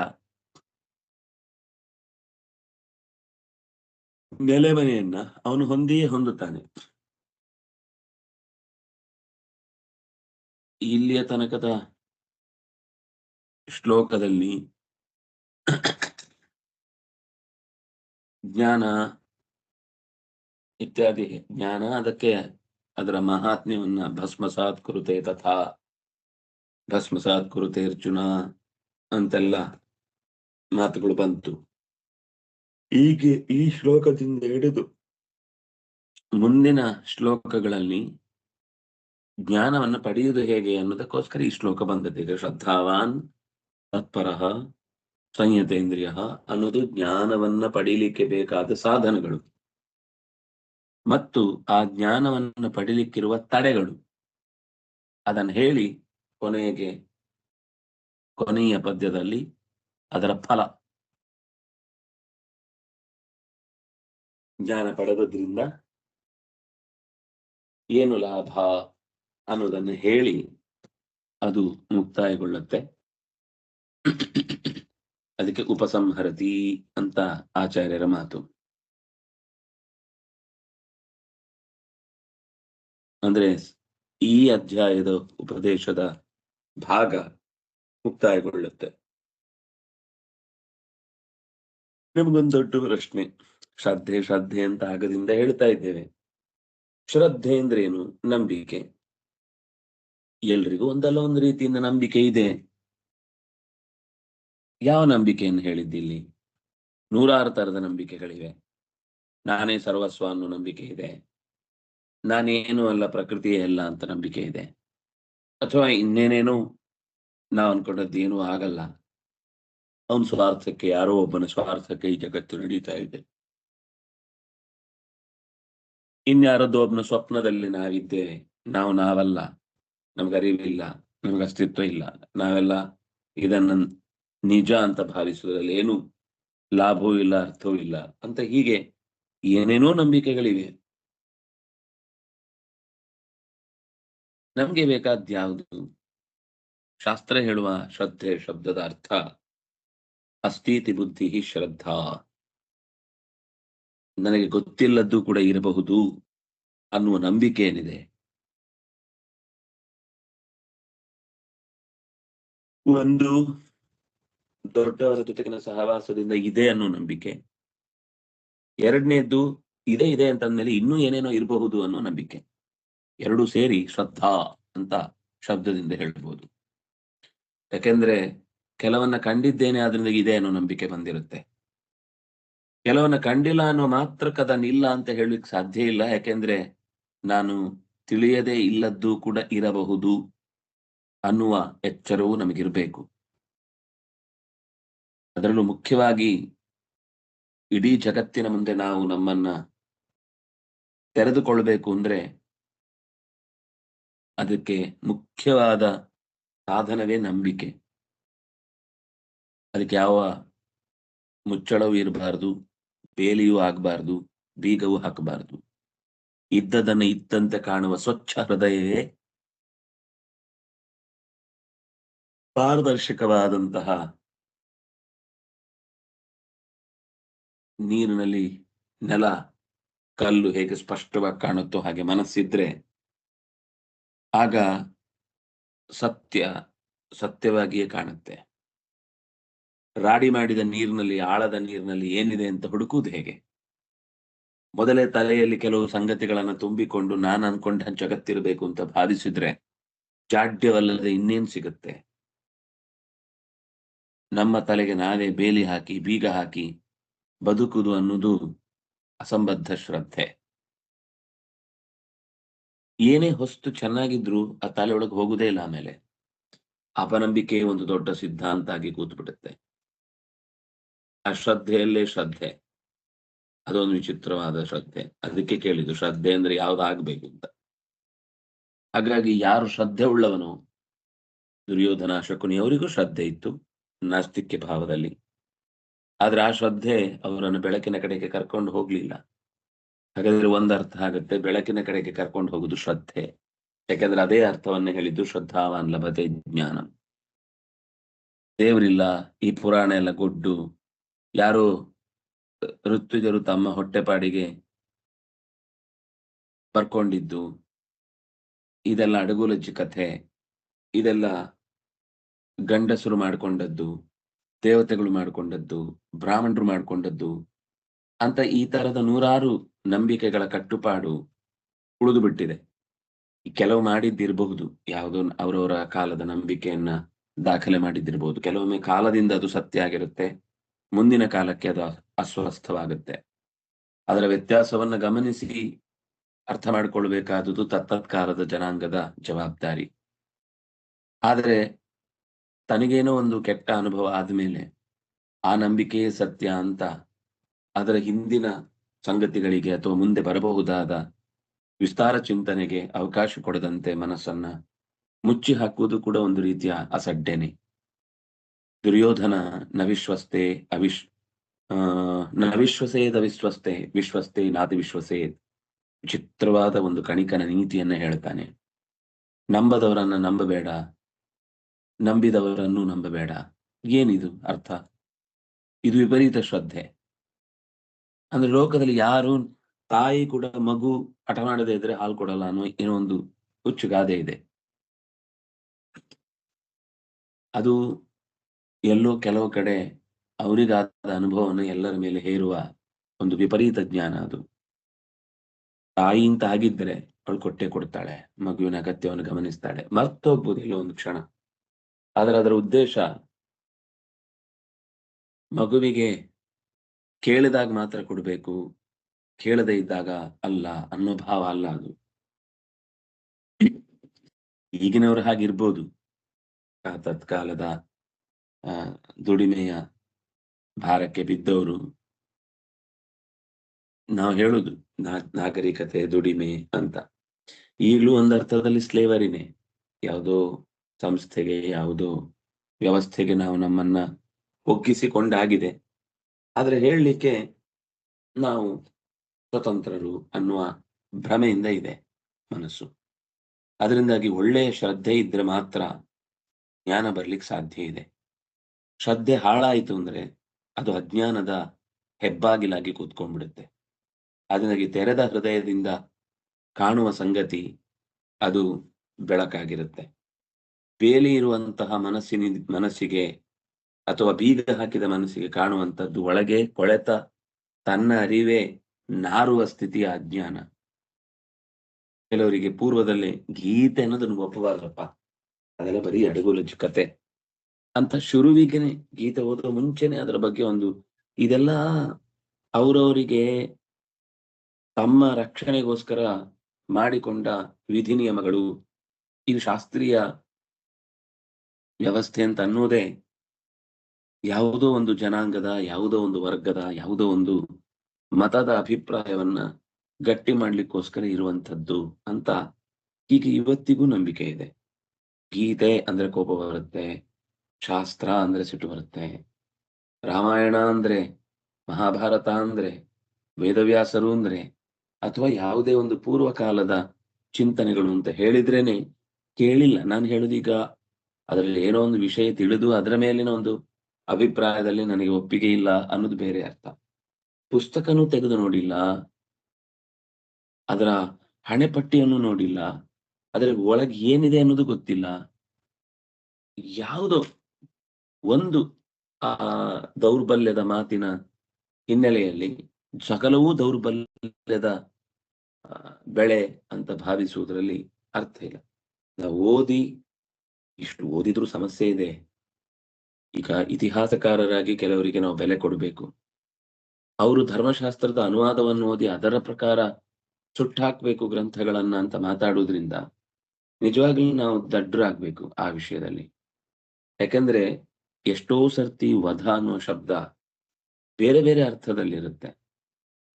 ನೆಲೆಮನೆಯನ್ನ ಅವನು ಹೊಂದಿಯೇ ಹೊಂದುತ್ತಾನೆ. ಇಲ್ಲಿಯ ತನಕದ ಶ್ಲೋಕದಲ್ಲಿ ಜ್ಞಾನ ಇತ್ಯಾದಿ, ಜ್ಞಾನ ಅದಕ್ಕೆ ಅದರ ಮಹಾತ್ಮ್ಯವನ್ನ ಭಸ್ಮಸಾತ್ ಕುರುತೆ ತಥಾ ಭಸ್ಮಸಾತ್ ಕುರುತೆ ಅರ್ಜುನ ಅಂತೆಲ್ಲ ಮಾತುಗಳು ಬಂತು. ಹೀಗೆ ಈ ಶ್ಲೋಕದಿಂದ ಹಿಡಿದು ಮುಂದಿನ ಶ್ಲೋಕಗಳಲ್ಲಿ ಜ್ಞಾನವನ್ನು ಪಡೆಯುವುದು ಹೇಗೆ ಅನ್ನೋದಕ್ಕೋಸ್ಕರ ಈ ಶ್ಲೋಕ ಬಂದದ್ದು. ಈಗ ಶ್ರದ್ಧಾವಾನ್, ತತ್ಪರ, ಸಂಯತೇಂದ್ರಿಯ ಅನ್ನೋದು ಜ್ಞಾನವನ್ನ ಪಡೀಲಿಕ್ಕೆ ಬೇಕಾದ ಸಾಧನಗಳು. ಮತ್ತು ಆ ಜ್ಞಾನವನ್ನು ಪಡೀಲಿಕ್ಕಿರುವ ತಡೆಗಳು. ಅದನ್ನು ಹೇಳಿ ಕೊನೆಗೆ, ಕೊನೆಯ ಪದ್ಯದಲ್ಲಿ ಅದರ ಫಲ. ಜ್ಞಾನ ಪಡೆದ್ರಿಂದ ಏನು ಲಾಭ ಅನ್ನೋದನ್ನು ಹೇಳಿ ಅದು ಮುಕ್ತಾಯಗೊಳ್ಳುತ್ತೆ. ಅದಕ್ಕೆ ಉಪಸಂಹರತಿ ಅಂತ ಆಚಾರ್ಯರ ಮಾತು. ಅಂದ್ರೆ ಈ ಅಧ್ಯಾಯದ ಉಪದೇಶದ ಭಾಗ ಮುಕ್ತಾಯಗೊಳ್ಳುತ್ತೆ. ನಿಮಗೊಂದು ದೊಡ್ಡ ಪ್ರಶ್ನೆ. ಶ್ರದ್ಧೆ ಶ್ರದ್ಧೆ ಅಂತ ಆಗದಿಂದ ಹೇಳ್ತಾ ಇದ್ದೇವೆ. ಶ್ರದ್ಧೆ ಅಂದ್ರೆ ಏನು ನಂಬಿಕೆ. ಎಲ್ರಿಗೂ ಒಂದಲ್ಲ ಒಂದು ರೀತಿಯಿಂದ ನಂಬಿಕೆ ಇದೆ. ಯಾವ ನಂಬಿಕೆಯನ್ನು ಹೇಳಿದ್ದಿಲ್ಲಿ ನೂರಾರು ತರದ ನಂಬಿಕೆಗಳಿವೆ. ನಾನೇ ಸರ್ವಸ್ವ ಅನ್ನೋ ನಂಬಿಕೆ ಇದೆ. ನಾನೇನು ಅಲ್ಲ ಪ್ರಕೃತಿಯೇ ಅಲ್ಲ ಅಂತ ನಂಬಿಕೆ ಇದೆ. ಅಥವಾ ಇನ್ನೇನೇನೋ ನಾವು ಅನ್ಕೊಂಡದ್ದು ಏನೂ ಆಗಲ್ಲ. ಅವನ ಸ್ವಾರ್ಥಕ್ಕೆ, ಯಾರೋ ಒಬ್ಬನ ಸ್ವಾರ್ಥಕ್ಕೆ ಈ ಜಗತ್ತು ನಡೀತಾ ಇದೆ. ಇನ್ಯಾರದ್ದು ಒಬ್ಬನ ಸ್ವಪ್ನದಲ್ಲಿ ನಾವಿದ್ದೇವೆ ನಾವು ನಾವಲ್ಲ. ನಮ್ಗೆ ಅರಿವಿಲ್ಲ, ನಮ್ಗೆ ಅಸ್ತಿತ್ವ ಇಲ್ಲ. ನಾವೆಲ್ಲ ಇದನ್ನ ನಿಜ ಅಂತ ಭಾವಿಸುವುದರಲ್ಲಿ ಏನು ಲಾಭವೂ ಇಲ್ಲ, ಅರ್ಥವೂ ಇಲ್ಲ ಅಂತ ಹೀಗೆ ಏನೇನೋ ನಂಬಿಕೆಗಳಿವೆ. ನಮ್ಗೆ ಬೇಕಾದ ಯಾವುದು? ಶಾಸ್ತ್ರ ಹೇಳುವ ಶ್ರದ್ಧೆ, ಶಬ್ದದ ಅರ್ಥ. ಅಸ್ತೀತಿ ಬುದ್ಧಿ ಶ್ರದ್ಧಾ. ನನಗೆ ಗೊತ್ತಿಲ್ಲದ್ದು ಕೂಡ ಇರಬಹುದು ಅನ್ನುವ ನಂಬಿಕೆ ಏನಿದೆ? ಒಂದು ದೊಡ್ಡವರ ಜೊತೆಗಿನ ಸಹವಾಸದಿಂದ ಇದೆ ಅನ್ನೋ ನಂಬಿಕೆ. ಎರಡನೇದ್ದು ಇದೆ ಇದೆ ಅಂತಂದ್ಮೇಲೆ ಇನ್ನೂ ಏನೇನೋ ಇರಬಹುದು ಅನ್ನೋ ನಂಬಿಕೆ. ಎರಡೂ ಸೇರಿ ಶ್ರದ್ಧಾ ಅಂತ ಶಬ್ದದಿಂದ ಹೇಳ್ಬೋದು. ಯಾಕೆಂದ್ರೆ ಕೆಲವನ್ನ ಕಂಡಿದ್ದೇನೆ ಆದ್ರಿಂದ ಇದೆ ಅನ್ನೋ ನಂಬಿಕೆ ಬಂದಿರುತ್ತೆ. ಕೆಲವನ್ನ ಕಂಡಿಲ್ಲ ಅನ್ನೋ ಮಾತ್ರ ಅದನ್ನ ಇಲ್ಲ ಅಂತ ಹೇಳಲಿಕ್ಕೆ ಸಾಧ್ಯ ಇಲ್ಲ. ಯಾಕೆಂದ್ರೆ ನಾನು ತಿಳಿಯದೇ ಇಲ್ಲದ್ದು ಕೂಡ ಇರಬಹುದು ಅನ್ನುವ ಎಚ್ಚರವೂ ನಮಗಿರ್ಬೇಕು. ಅದರಲ್ಲೂ ಮುಖ್ಯವಾಗಿ ಇಡೀ ಜಗತ್ತಿನ ಮುಂದೆ ನಾವು ನಮ್ಮನ್ನ ತೆರೆದುಕೊಳ್ಬೇಕು ಅಂದ್ರೆ ಅದಕ್ಕೆ ಮುಖ್ಯವಾದ ಸಾಧನವೇ ನಂಬಿಕೆ. ಅದಕ್ಕೆ ಯಾವ ಮುಚ್ಚಳವೂ ಇರಬಾರ್ದು, ಬೇಲಿಯೂ ಆಗಬಾರ್ದು, ಬೀಗವೂ ಹಾಕಬಾರ್ದು. ಇದ್ದದನ್ನು ಇದ್ದಂತೆ ಕಾಣುವ ಸ್ವಚ್ಛ ಹೃದಯವೇ ಪಾರದರ್ಶಕವಾದಂತಹ ನೀರಿನಲ್ಲಿ ನೆಲ, ಕಲ್ಲು ಹೇಗೆ ಸ್ಪಷ್ಟವಾಗಿ ಕಾಣುತ್ತೋ ಹಾಗೆ ಮನಸ್ಸಿದ್ರೆ ಆಗ ಸತ್ಯ ಸತ್ಯವಾಗಿಯೇ ಕಾಣುತ್ತೆ. ರಾಡಿ ಮಾಡಿದ ನೀರಿನಲ್ಲಿ, ಆಳದ ನೀರಿನಲ್ಲಿ ಏನಿದೆ ಅಂತ ಹುಡುಕುವುದು ಹೇಗೆ? ಮೊದಲೇ ತಲೆಯಲ್ಲಿ ಕೆಲವು ಸಂಗತಿಗಳನ್ನು ತುಂಬಿಕೊಂಡು ನಾನು ಅನ್ಕೊಂಡ ಜಗತ್ತಿರಬೇಕು ಅಂತ ಭಾವಿಸಿದ್ರೆ ಜಾಡ್ಯವಲ್ಲದೆ ಇನ್ನೇನ್ ಸಿಗುತ್ತೆ? ನಮ್ಮ ತಲೆಗೆ ನಾವೇ ಬೇಲಿ ಹಾಕಿ, ಬೀಗ ಹಾಕಿ ಬದುಕುದು ಅನ್ನೋದು ಅಸಂಬದ್ಧ ಶ್ರದ್ಧೆ. ಏನೇ ಹೊಸ್ತು ಚೆನ್ನಾಗಿದ್ರು ಆ ತಲೆಯೊಳಗೆ ಹೋಗುದೇ ಇಲ್ಲ ಆಮೇಲೆ. ಅಪನಂಬಿಕೆ ಒಂದು ದೊಡ್ಡ ಸಿದ್ಧಾಂತ ಆಗಿ ಕೂತ್ಬಿಡುತ್ತೆ. ಆ ಅಶ್ರದ್ಧೆಯಲ್ಲೇ ಶ್ರದ್ಧೆ. ಅದೊಂದು ವಿಚಿತ್ರವಾದ ಶ್ರದ್ಧೆ. ಅದಕ್ಕೆ ಕೇಳಿದ್ದು ಶ್ರದ್ಧೆ ಅಂದ್ರೆ ಯಾವ್ದಾಗ್ಬೇಕು ಅಂತ. ಹಾಗಾಗಿ ಯಾರು ಶ್ರದ್ಧೆ ಉಳ್ಳವನು? ದುರ್ಯೋಧನ, ಶಕುನಿ ಅವರಿಗೂ ಶ್ರದ್ಧೆ ಇತ್ತು, ನಾಸ್ತಿಕ್ಯ ಭಾವದಲ್ಲಿ. ಆದ್ರೆ ಆ ಶ್ರದ್ಧೆ ಅವರನ್ನು ಬೆಳಕಿನ ಕಡೆಗೆ ಕರ್ಕೊಂಡು ಹೋಗ್ಲಿಲ್ಲ. ಹಾಗಾದ್ರೆ ಒಂದ್ ಅರ್ಥ ಆಗುತ್ತೆ. ಬೆಳಕಿನ ಕಡೆಗೆ ಕರ್ಕೊಂಡು ಹೋಗುದು ಶ್ರದ್ಧೆ. ಯಾಕಂದ್ರೆ ಅದೇ ಅರ್ಥವನ್ನು ಹೇಳಿದ್ದು ಶ್ರದ್ಧಾವಾನ್ ಲಭತೆ ಜ್ಞಾನ. ದೇವರಿಲ್ಲ, ಈ ಪುರಾಣ ಎಲ್ಲ ಗೊಡ್ಡು. ಯಾರು ಋತ್ವಿಜರು ತಮ್ಮ ಹೊಟ್ಟೆಪಾಡಿಗೆ ಬರ್ಕೊಂಡಿದ್ದು. ಇದೆಲ್ಲ ಅಡಗುಲಜ್ಜಿ ಕಥೆ. ಇದೆಲ್ಲ ಗಂಡಸರು ಮಾಡಿಕೊಂಡದ್ದು, ದೇವತೆಗಳು ಮಾಡಿಕೊಂಡದ್ದು, ಬ್ರಾಹ್ಮಣರು ಮಾಡಿಕೊಂಡದ್ದು ಅಂತ ಈ ತರದ ನೂರಾರು ನಂಬಿಕೆಗಳ ಕಟ್ಟುಪಾಡು ಉಳಿದು ಬಿಟ್ಟಿದೆ ಕೆಲವು ಮಾಡಿದ್ದಿರಬಹುದು, ಯಾವುದೋ ಅವರವರ ಕಾಲದ ನಂಬಿಕೆಯನ್ನ ದಾಖಲೆ ಮಾಡಿದ್ದಿರಬಹುದು. ಕೆಲವೊಮ್ಮೆ ಕಾಲದಿಂದ ಅದು ಸತ್ಯ ಆಗಿರುತ್ತೆ, ಮುಂದಿನ ಕಾಲಕ್ಕೆ ಅದು ಅಸ್ವಸ್ಥವಾಗುತ್ತೆ. ಅದರ ವ್ಯತ್ಯಾಸವನ್ನ ಗಮನಿಸಿ ಅರ್ಥ ಮಾಡಿಕೊಳ್ಬೇಕಾದುದು ತತ್ತತ್ಕಾಲದ ಜನಾಂಗದ ಜವಾಬ್ದಾರಿ. ಆದರೆ ತನಗೇನೋ ಒಂದು ಕೆಟ್ಟ ಅನುಭವ ಆದ್ಮೇಲೆ ಆ ನಂಬಿಕೆಯೇ ಸತ್ಯ ಅಂತ ಅದರ ಹಿಂದಿನ ಸಂಗತಿಗಳಿಗೆ ಅಥವಾ ಮುಂದೆ ಬರಬಹುದಾದ ವಿಸ್ತಾರ ಚಿಂತನೆಗೆ ಅವಕಾಶ ಕೊಡದಂತೆ ಮನಸ್ಸನ್ನ ಮುಚ್ಚಿ ಹಾಕುವುದು ಕೂಡ ಒಂದು ರೀತಿಯ ಅಸಡ್ಡೆನೆ. ದುರ್ಯೋಧನ ನವಿಶ್ವಸ್ತೆ ಅವಿಶ್, ಆ, ನವಿಶ್ವಸೇದ ವಿಶ್ವಸ್ತೆ ವಿಶ್ವಸ್ತೆ ನಾತಿ ವಿಶ್ವಸೇದ್, ವಿಚಿತ್ರವಾದ ಒಂದು ಕಣಿಕನ ನೀತಿಯನ್ನ ಹೇಳ್ತಾನೆ. ನಂಬದವರನ್ನ ನಂಬಬೇಡ, ನಂಬಿದವರನ್ನು ನಂಬಬೇಡ. ಏನಿದು ಅರ್ಥ? ಇದು ವಿಪರೀತ ಶ್ರದ್ಧೆ. ಅಂದ್ರೆ ಲೋಕದಲ್ಲಿ ಯಾರು ತಾಯಿ ಕೂಡ ಮಗು ಹಠ ಮಾಡದೇ ಇದ್ರೆ ಹಾಲು ಕೊಡಲ್ಲ ಅನ್ನೋ ಏನೋ ಒಂದು ಹುಚ್ಚು ಗಾದೆ ಇದೆ. ಅದು ಎಲ್ಲೋ ಕೆಲವು ಕಡೆ ಅವರಿಗಾದ ಅನುಭವವನ್ನು ಎಲ್ಲರ ಮೇಲೆ ಹೇರುವ ಒಂದು ವಿಪರೀತ ಜ್ಞಾನ ಅದು. ತಾಯಿ ಅಂತ ಆಗಿದ್ರೆ ಅವಳು ಕೊಟ್ಟೆ ಕೊಡ್ತಾಳೆ, ಮಗುವಿನ ಅಗತ್ಯವನ್ನು ಗಮನಿಸ್ತಾಳೆ, ಮರ್ತೋಗ್ಬೋದು ಎಲ್ಲೋ ಒಂದು ಕ್ಷಣ. ಆದ್ರೆ ಅದರ ಉದ್ದೇಶ ಮಗುವಿಗೆ ಕೇಳಿದಾಗ ಮಾತ್ರ ಕೊಡಬೇಕು, ಕೇಳದೇ ಇದ್ದಾಗ ಅಲ್ಲ ಅನ್ನೋ ಭಾವ ಅಲ್ಲ ಅದು. ಈಗಿನವರು ಹಾಗಿರ್ಬೋದು. ಆ ತತ್ಕಾಲದ ದುಡಿಮೆಯ ಭಾರಕ್ಕೆ ಬಿದ್ದವರು. ನಾವು ಹೇಳುದು ನಾಗರಿಕತೆ, ದುಡಿಮೆ ಅಂತ. ಈಗಲೂ ಒಂದು ಅರ್ಥದಲ್ಲಿ ಸ್ಲೇವರಿನೇ. ಯಾವುದೋ ಸಂಸ್ಥೆಗೆ, ಯಾವುದೋ ವ್ಯವಸ್ಥೆಗೆ ನಾವು ನಮ್ಮನ್ನ ಒಗ್ಗಿಸಿಕೊಂಡಾಗಿದೆ. ಆದ್ರೆ ಹೇಳಲಿಕ್ಕೆ ನಾವು ಸ್ವತಂತ್ರರು ಅನ್ನುವ ಭ್ರಮೆಯಿಂದ ಇದೆ ಮನಸ್ಸು. ಅದರಿಂದಾಗಿ ಒಳ್ಳೆಯ ಶ್ರದ್ಧೆ ಇದ್ರೆ ಮಾತ್ರ ಜ್ಞಾನ ಬರ್ಲಿಕ್ಕೆ ಸಾಧ್ಯ ಇದೆ. ಶ್ರದ್ಧೆ ಹಾಳಾಯಿತು ಅಂದ್ರೆ ಅದು ಅಜ್ಞಾನದ ಹೆಬ್ಬಾಗಿಲಾಗಿ ಕೂತ್ಕೊಂಡ್ಬಿಡುತ್ತೆ. ಅದರಿಂದಾಗಿ ತೆರೆದ ಹೃದಯದಿಂದ ಕಾಣುವ ಸಂಗತಿ ಅದು ಬೆಳಕಾಗಿರುತ್ತೆ. ಬೇಲಿ ಇರುವಂತಹ ಮನಸ್ಸಿನ ಮನಸ್ಸಿಗೆ ಅಥವಾ ಬೀಗ ಹಾಕಿದ ಮನಸ್ಸಿಗೆ ಕಾಣುವಂತದ್ದು ಒಳಗೆ ಕೊಳೆತ, ತನ್ನ ಅರಿವೇ ನಾರುವ ಸ್ಥಿತಿಯ ಅಜ್ಞಾನ. ಕೆಲವರಿಗೆ ಪೂರ್ವದಲ್ಲಿ ಗೀತೆ ಅನ್ನೋದನ್ನು ಒಪ್ಪಬಾರದಪ್ಪ. ಅದೆಲ್ಲ ಬರೀ ಅಡಗುಲಜ್ಜು ಕತೆ. ಅಂತ ಶುರುವಿಗೆನೆ ಗೀತೆ ಓದುವ ಮುಂಚೆನೆ ಅದರ ಬಗ್ಗೆ ಒಂದು ಇದೆಲ್ಲ ಅವರವರಿಗೆ ತಮ್ಮ ರಕ್ಷಣೆಗೋಸ್ಕರ ಮಾಡಿಕೊಂಡ ವಿಧಿ ನಿಯಮಗಳು ಇದು ಶಾಸ್ತ್ರೀಯ ವ್ಯವಸ್ಥೆ ಅಂತ ಅನ್ನೋದೇ ಯಾವುದೋ ಒಂದು ಜನಾಂಗದ, ಯಾವುದೋ ಒಂದು ವರ್ಗದ, ಯಾವುದೋ ಒಂದು ಮತದ ಅಭಿಪ್ರಾಯವನ್ನ ಗಟ್ಟಿ ಮಾಡ್ಲಿಕ್ಕೋಸ್ಕರ ಇರುವಂತದ್ದು ಅಂತ ಈಗ ಇವತ್ತಿಗೂ ನಂಬಿಕೆ ಇದೆ. ಗೀತೆ ಅಂದ್ರೆ ಕೋಪ ಬರುತ್ತೆ, ಶಾಸ್ತ್ರ ಅಂದ್ರೆ ಸಿಟ್ಟು ಬರುತ್ತೆ, ರಾಮಾಯಣ ಅಂದ್ರೆ ಮಹಾಭಾರತ ಅಂದ್ರೆ ವೇದವ್ಯಾಸರು ಅಂದ್ರೆ ಅಥವಾ ಯಾವುದೇ ಒಂದು ಪೂರ್ವ ಕಾಲದ ಚಿಂತನೆಗಳು ಅಂತ ಹೇಳಿದ್ರೇನೆ ಕೇಳಿಲ್ಲ. ನಾನು ಹೇಳುದೀಗ ಅದರಲ್ಲಿ ಏನೋ ಒಂದು ವಿಷಯ ತಿಳಿದು ಅದರ ಮೇಲಿನ ಒಂದು ಅಭಿಪ್ರಾಯದಲ್ಲಿ ನನಗೆ ಒಪ್ಪಿಗೆ ಇಲ್ಲ ಅನ್ನೋದು ಬೇರೆ ಅರ್ಥ. ಪುಸ್ತಕನೂ ತೆಗೆದು ನೋಡಿಲ್ಲ. ಅದರ ಹಣೆಪಟ್ಟಿಯನ್ನು ನೋಡಿಲ್ಲ. ಅದರ ಒಳಗೆ ಏನಿದೆ ಅನ್ನೋದು ಗೊತ್ತಿಲ್ಲ. ಯಾವುದೋ ಒಂದು, ಆ, ದೌರ್ಬಲ್ಯದ ಮಾತಿನ ಹಿನ್ನೆಲೆಯಲ್ಲಿ ಸಕಲವೂ ದೌರ್ಬಲ್ಯದ ಬೆಳೆ ಅಂತ ಭಾವಿಸುವುದರಲ್ಲಿ ಅರ್ಥ ಇಲ್ಲ. ನಾವು ಓದಿ, ಇಷ್ಟು ಓದಿದ್ರೂ ಸಮಸ್ಯೆ ಇದೆ. ಈಗ ಇತಿಹಾಸಕಾರರಾಗಿ ಕೆಲವರಿಗೆ ನಾವು ಬೆಲೆ ಕೊಡಬೇಕು. ಅವರು ಧರ್ಮಶಾಸ್ತ್ರದ ಅನುವಾದವನ್ನು ಓದಿ ಅದರ ಪ್ರಕಾರ ಸುಟ್ಟಾಕ್ಬೇಕು ಗ್ರಂಥಗಳನ್ನ ಅಂತ ಮಾತಾಡುವುದ್ರಿಂದ ನಿಜವಾಗ್ಲೂ ನಾವು ದಡ್ಡರಾಗ್ಬೇಕು ಆ ವಿಷಯದಲ್ಲಿ. ಯಾಕಂದ್ರೆ ಎಷ್ಟೋ ಸರ್ತಿ ವಧ ಅನ್ನುವ ಶಬ್ದ ಬೇರೆ ಬೇರೆ ಅರ್ಥದಲ್ಲಿರುತ್ತೆ.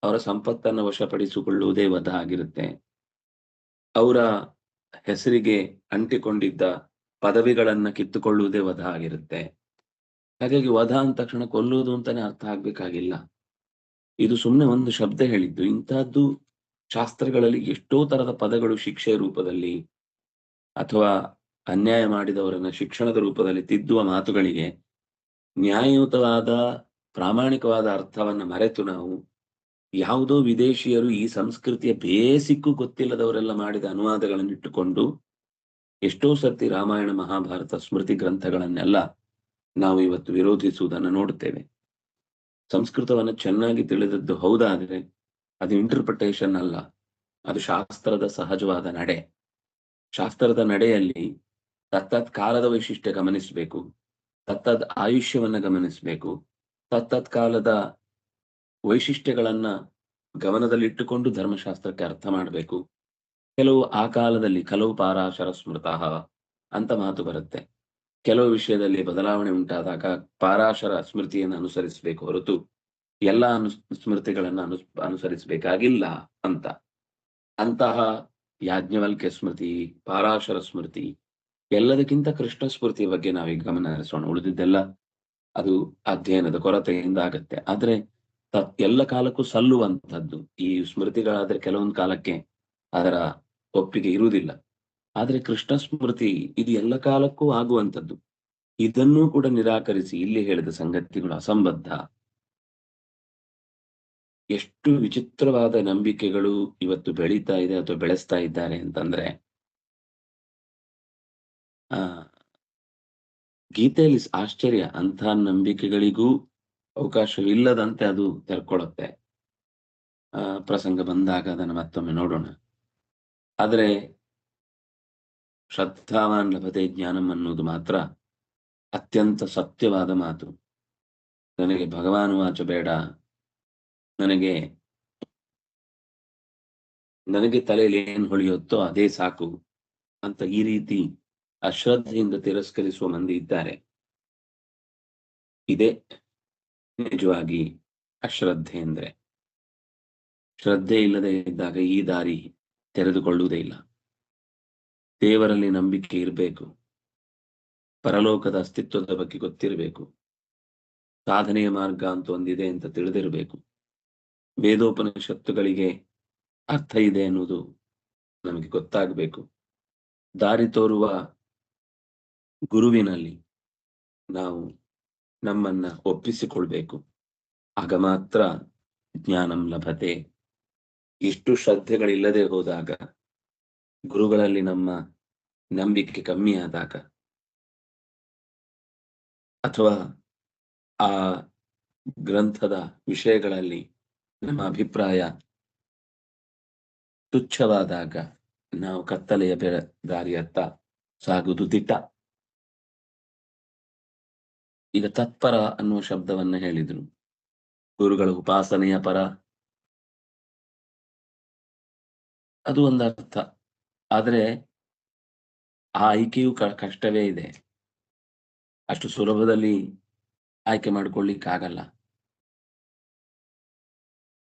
ಅವರ ಸಂಪತ್ತನ್ನು ವಶಪಡಿಸಿಕೊಳ್ಳುವುದೇ ವಧ ಆಗಿರುತ್ತೆ. ಅವರ ಹೆಸರಿಗೆ ಅಂಟಿಕೊಂಡಿದ್ದ ಪದವಿಗಳನ್ನ ಕಿತ್ತುಕೊಳ್ಳುವುದೇ ವಧ ಆಗಿರುತ್ತೆ. ಹಾಗಾಗಿ ವಧ ಅಂದ ತಕ್ಷಣ ಕೊಲ್ಲುವುದು ಅಂತಾನೆ ಅರ್ಥ ಆಗ್ಬೇಕಾಗಿಲ್ಲ. ಇದು ಸುಮ್ಮನೆ ಒಂದು ಶಬ್ದ ಹೇಳಿದ್ದು ಇಂತಹದ್ದು ಶಾಸ್ತ್ರಗಳಲ್ಲಿ ಎಷ್ಟೋ ತರದ ಪದಗಳು ಶಿಕ್ಷೆಯ ರೂಪದಲ್ಲಿ ಅಥವಾ ಅನ್ಯಾಯ ಮಾಡಿದವರನ್ನ ಶಿಕ್ಷಣದ ರೂಪದಲ್ಲಿ ತಿದ್ದುವ ಮಾತುಗಳಿಗೆ ನ್ಯಾಯಯುತವಾದ, ಪ್ರಾಮಾಣಿಕವಾದ ಅರ್ಥವನ್ನ ಮರೆತು ನಾವು ಯಾವುದೋ ವಿದೇಶಿಯರು ಈ ಸಂಸ್ಕೃತಿಯ ಬೇಸಿಕ್ಕು ಗೊತ್ತಿಲ್ಲದವರೆಲ್ಲ ಮಾಡಿದ ಅನುವಾದಗಳನ್ನಿಟ್ಟುಕೊಂಡು ಎಷ್ಟೋ ಸರ್ತಿ ರಾಮಾಯಣ, ಮಹಾಭಾರತ, ಸ್ಮೃತಿ ಗ್ರಂಥಗಳನ್ನೆಲ್ಲ ನಾವು ಇವತ್ತು ವಿರೋಧಿಸುವುದನ್ನು ನೋಡುತ್ತೇವೆ ಸಂಸ್ಕೃತವನ್ನ ಚೆನ್ನಾಗಿ ತಿಳಿದದ್ದು ಹೌದಾದರೆ ಅದು ಇಂಟರ್ಪ್ರಿಟೇಷನ್ ಅಲ್ಲ. ಅದು ಶಾಸ್ತ್ರದ ಸಹಜವಾದ ನಡೆ. ಶಾಸ್ತ್ರದ ನಡೆಯಲ್ಲಿ ತತ್ತತ್ ಕಾಲದ ವೈಶಿಷ್ಟ್ಯ ಗಮನಿಸಬೇಕು. ತತ್ತದ್ ಆಯುಷ್ಯವನ್ನ ಗಮನಿಸಬೇಕು. ತತ್ತತ್ ಕಾಲದ ವೈಶಿಷ್ಟ್ಯಗಳನ್ನ ಗಮನದಲ್ಲಿಟ್ಟುಕೊಂಡು ಧರ್ಮಶಾಸ್ತ್ರಕ್ಕೆ ಅರ್ಥ ಮಾಡಬೇಕು. ಕೆಲವು ಆ ಕಾಲದಲ್ಲಿ ಕಲವು ಪಾರಾಶರ ಸ್ಮೃತಃ ಅಂತ ಮಾತು ಬರುತ್ತೆ. ಕೆಲವು ವಿಷಯದಲ್ಲಿ ಬದಲಾವಣೆ ಉಂಟಾದಾಗ ಪಾರಾಶರ ಸ್ಮೃತಿಯನ್ನು ಅನುಸರಿಸಬೇಕು ಹೊರತು ಎಲ್ಲ ಅನು, ಸ್ಮೃತಿಗಳನ್ನು ಅನು ಅನುಸರಿಸಬೇಕಾಗಿಲ್ಲ ಅಂತ. ಅಂತಹ ಯಾಜ್ಞವಲ್ಕ್ಯ ಸ್ಮೃತಿ, ಪಾರಾಶರ ಸ್ಮೃತಿ, ಎಲ್ಲದಕ್ಕಿಂತ ಕೃಷ್ಣ ಸ್ಮೃತಿ ಬಗ್ಗೆ ನಾವೀಗ ಗಮನ ಹರಿಸೋಣ. ಉಳಿದಿದ್ದೆಲ್ಲ ಅದು ಅಧ್ಯಯನದ ಕೊರತೆಯಿಂದ ಆಗತ್ತೆ. ಆದ್ರೆ ಎಲ್ಲ ಕಾಲಕ್ಕೂ ಸಲ್ಲುವಂತದ್ದು ಈ ಸ್ಮೃತಿಗಳಾದ್ರೆ ಕೆಲವೊಂದು ಕಾಲಕ್ಕೆ ಅದರ ಒಪ್ಪಿಗೆ ಇರುವುದಿಲ್ಲ. ಆದ್ರೆ ಕೃಷ್ಣ ಸ್ಮೃತಿ ಇದು ಎಲ್ಲ ಕಾಲಕ್ಕೂ ಆಗುವಂತದ್ದು ಇದನ್ನೂ ಕೂಡ ನಿರಾಕರಿಸಿ ಇಲ್ಲಿ ಹೇಳಿದ ಸಂಗತಿಗಳು ಅಸಂಬದ್ಧ. ಎಷ್ಟು ವಿಚಿತ್ರವಾದ ನಂಬಿಕೆಗಳು ಇವತ್ತು ಬೆಳೀತಾ ಇದೆ ಅಥವಾ ಬೆಳೆಸ್ತಾ ಇದ್ದಾರೆ ಅಂತಂದ್ರೆ, ಆ, ಗೀತೆಯಲ್ಲಿ ಆಶ್ಚರ್ಯ. ಅಂಥ ನಂಬಿಕೆಗಳಿಗೂ ಅವಕಾಶವಿಲ್ಲದಂತೆ ಅದು ತೆರ್ಕೊಳ್ಳುತ್ತೆ ಪ್ರಸಂಗ ಬಂದಾಗ ಅದನ್ನು ಮತ್ತೊಮ್ಮೆ ನೋಡೋಣ. ಆದರೆ ಶ್ರದ್ಧಾವಾನ್ ಲಭತೆ ಜ್ಞಾನಂ ಅನ್ನುವುದು ಮಾತ್ರ ಅತ್ಯಂತ ಸತ್ಯವಾದ ಮಾತು. ನನಗೆ ಭಗವಾನ್ ವಾಚ ಬೇಡ. ನನಗೆ ನನಗೆ ತಲೆಯಲ್ಲಿ ಏನ್ ಹೊಳೆಯುತ್ತೋ ಅದೇ ಸಾಕು ಅಂತ ಈ ರೀತಿ ಅಶ್ರದ್ಧೆಯಿಂದ ತಿರಸ್ಕರಿಸುವ ಮಂದಿ ಇದ್ದಾರೆ. ಇದೇ ನಿಜವಾಗಿ ಅಶ್ರದ್ಧೆ ಅಂದ್ರೆ. ಶ್ರದ್ಧೆ ಇಲ್ಲದೆ ಇದ್ದಾಗ ಈ ದಾರಿ ತೆರೆದುಕೊಳ್ಳುವುದೇ ಇಲ್ಲ. ದೇವರಲ್ಲಿ ನಂಬಿಕೆ ಇರಬೇಕು. ಪರಲೋಕದ ಅಸ್ತಿತ್ವದ ಬಗ್ಗೆ ಗೊತ್ತಿರಬೇಕು. ಸಾಧನೆಯ ಮಾರ್ಗ ಅಂತ ಒಂದಿದೆ ಅಂತ ತಿಳಿದಿರಬೇಕು. ವೇದೋಪನಿಷತ್ತುಗಳಿಗೆ ಅರ್ಥ ಇದೆ ಅನ್ನೋದು ನಮಗೆ ಗೊತ್ತಾಗಬೇಕು. ದಾರಿ ತೋರುವ ಗುರುವಿನಲ್ಲಿ ನಾವು ನಮ್ಮನ್ನ ಒಪ್ಪಿಸಿಕೊಳ್ಬೇಕು. ಆಗ ಮಾತ್ರ ಜ್ಞಾನಂ ಲಭತೆ. ಇಷ್ಟು ಶ್ರದ್ಧೆಗಳಿಲ್ಲದೆ ಹೋದಾಗ ಗುರುಗಳಲ್ಲಿ ನಮ್ಮ ನಂಬಿಕೆ ಕಮ್ಮಿ ಆದಾಗ ಅಥವಾ ಆ ಗ್ರಂಥದ ವಿಷಯಗಳಲ್ಲಿ ನಮ್ಮ ಅಭಿಪ್ರಾಯ ತುಚ್ಛವಾದಾಗ ನಾವು ಕತ್ತಲೆಯ ಬೆರ ದಾರಿಯತ್ತ ಸಾಗುವುದು ದಿಟ್ಟ. ಈಗ ತತ್ಪರ ಅನ್ನುವ ಶಬ್ದವನ್ನ ಹೇಳಿದ್ರು. ಗುರುಗಳ ಉಪಾಸನೆಯ ಪರ. ಅದು ಒಂದು ಅರ್ಥ ಆದ್ರೆ ಆ ಆಯ್ಕೆಯು ಕಷ್ಟವೇ ಇದೆ. ಅಷ್ಟು ಸುಲಭದಲ್ಲಿ ಆಯ್ಕೆ ಮಾಡ್ಕೊಳ್ಳಿಕ್ಕಾಗಲ್ಲ.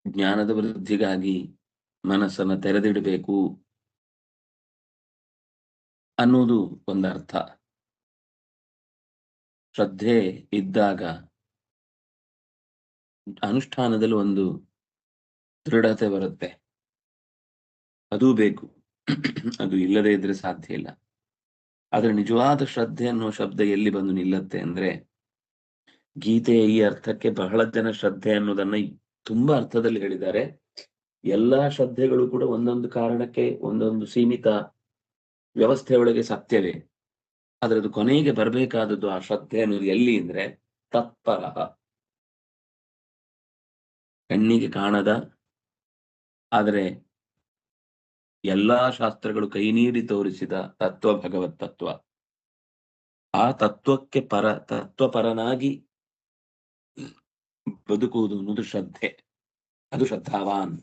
ಜ್ಞಾನದ ವೃದ್ಧಿಗಾಗಿ ಮನಸ್ಸನ್ನ ತೆರೆದಿಡಬೇಕು ಅನ್ನುವುದು ಒಂದರ್ಥ. ಶ್ರದ್ಧೆ ಇದ್ದಾಗ ಅನುಷ್ಠಾನದಲ್ಲಿ ಒಂದು ದೃಢತೆ ಬರುತ್ತೆ. ಅದೂ ಬೇಕು. ಅದು ಇಲ್ಲದೆ ಇದ್ರೆ ಸಾಧ್ಯ ಇಲ್ಲ. ಆದ್ರೆ ನಿಜವಾದ ಶ್ರದ್ಧೆ ಅನ್ನೋ ಶಬ್ದ ಎಲ್ಲಿ ಬಂದು ನಿಲ್ಲತ್ತೆ ಅಂದ್ರೆ ಗೀತೆಯ ಈ ಅರ್ಥಕ್ಕೆ ಬಹಳ ಜನ ಶ್ರದ್ಧೆ ಅನ್ನೋದನ್ನ ತುಂಬಾ ಅರ್ಥದಲ್ಲಿ ಹೇಳಿದ್ದಾರೆ. ಎಲ್ಲಾ ಶ್ರದ್ಧೆಗಳು ಕೂಡ ಒಂದೊಂದು ಕಾರಣಕ್ಕೆ ಒಂದೊಂದು ಸೀಮಿತ ವ್ಯವಸ್ಥೆಯೊಳಗೆ ಸತ್ಯವೇ. ಆದ್ರೆ ಅದು ಕೊನೆಗೆ ಬರಬೇಕಾದದ್ದು ಆ ಶ್ರದ್ಧೆ ಅನ್ನೋದು ಎಲ್ಲಿ ಅಂದ್ರೆ, ತತ್ಪರ. ಕಣ್ಣಿಗೆ ಕಾಣದ, ಆದರೆ ಎಲ್ಲಾ ಶಾಸ್ತ್ರಗಳು ಕೈ ನೀಡಿ ತೋರಿಸಿದ ತತ್ವ ಭಗವತ್ ತತ್ವ. ಆ ತತ್ವಕ್ಕೆ ಪರ, ತತ್ವಪರನಾಗಿ ಬದುಕುವುದು ಅನ್ನೋದು ಶ್ರದ್ಧೆ. ಅದು ಶ್ರದ್ಧಾವಾನ್.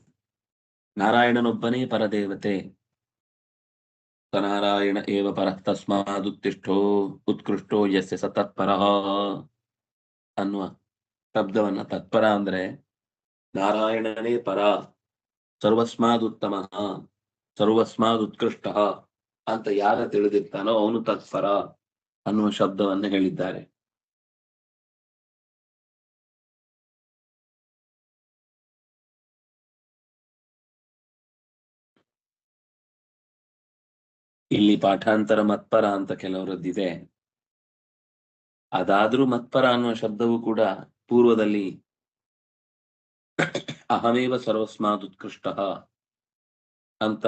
ನಾರಾಯಣನೊಬ್ಬನೇ ಪರದೇವತೆ. ನಾರಾಯಣ ಏವ ಪರ ತಸ್ಮಾದುತ್ತಿಷ್ಠೋ ಉತ್ಕೃಷ್ಟೋ ಯಸ್ಯ ಸತತ್ಪರ ತತ್ಪರ ಅನ್ನುವ ಶಬ್ದವನ್ನ ತತ್ಪರ ಅಂದ್ರೆ ನಾರಾಯಣನೇ ಪರ ಸರ್ವಸ್ಮಾದುತ್ತಮ ಸರ್ವಸ್ಮಾದ್ ಉತ್ಕೃಷ್ಟ ಅಂತ ಯಾರ ತಿಳಿದಿರ್ತಾನೋ ಅವನು ತತ್ಪರ ಅನ್ನುವ ಶಬ್ದವನ್ನು ಹೇಳಿದ್ದಾರೆ. ಇಲ್ಲಿ ಪಾಠಾಂತರ ಮತ್ಪರ ಅಂತ ಕೆಲವರದ್ದಿದೆ. ಅದಾದ್ರೂ ಮತ್ಪರ ಅನ್ನುವ ಶಬ್ದವು ಕೂಡ ಪೂರ್ವದಲ್ಲಿ ಅಹಮೇವ ಸರ್ವಸ್ಮಾದ್ ಉತ್ಕೃಷ್ಟ ಅಂತ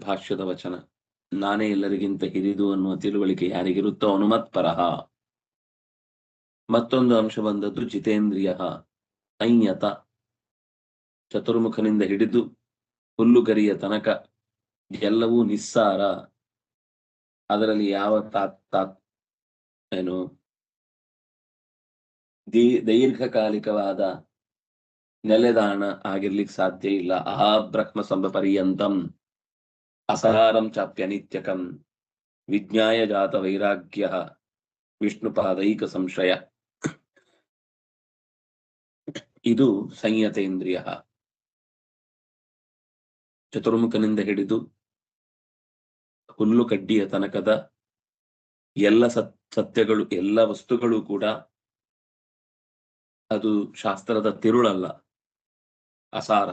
ಭಾಷ್ಯದ ವಚನ. ನಾನೇ ಎಲ್ಲರಿಗಿಂತ ಹಿರಿದು ಅನ್ನುವ ತಿಳುವಳಿಕೆ ಯಾರಿಗಿರುತ್ತೋ ಅವನು ಮತ್ಪರಹ. ಮತ್ತೊಂದು ಅಂಶ ಬಂದದ್ದು ಜಿತೇಂದ್ರಿಯ ಸಂಯತ. ಚತುರ್ಮುಖನಿಂದ ಹಿಡಿದು ಹುಲ್ಲುಗರಿಯ ತನಕ ಎಲ್ಲವೂ ನಿಸ್ಸಾರ. ಅದರಲ್ಲಿ ಯಾವ ತಾತ್ ತಾತ್, ಏನು? ದೀರ್ಘಕಾಲಿಕವಾದ ನೆಲೆದಾಣ ಆಗಿರ್ಲಿಕ್ಕೆ ಸಾಧ್ಯ ಇಲ್ಲ. ಅಹಾ ಬ್ರಹ್ಮ ಸಂಭ ಪರ್ಯಂತಂ ಅಸಹಾರಂ ಚಾಪ್ಯನಿತ್ಯಕಂ ವಿಜ್ಞಾಯ ಜಾತ ವೈರಾಗ್ಯ ವಿಷ್ಣುಪಾದೈಕ ಸಂಶಯ. ಇದು ಸಂಯತೇಂದ್ರಿಯ. ಚತುರ್ಮುಖನಿಂದ ಹಿಡಿದು ಹುಲ್ಲು ಕಡ್ಡಿಯ ತನಕದ ಎಲ್ಲ ಸತ್, ಸತ್ಯಗಳು, ಎಲ್ಲ ವಸ್ತುಗಳು ಕೂಡ ಅದು ಶಾಸ್ತ್ರದ ತಿರುಳಲ್ಲ. ಅಸಾರ.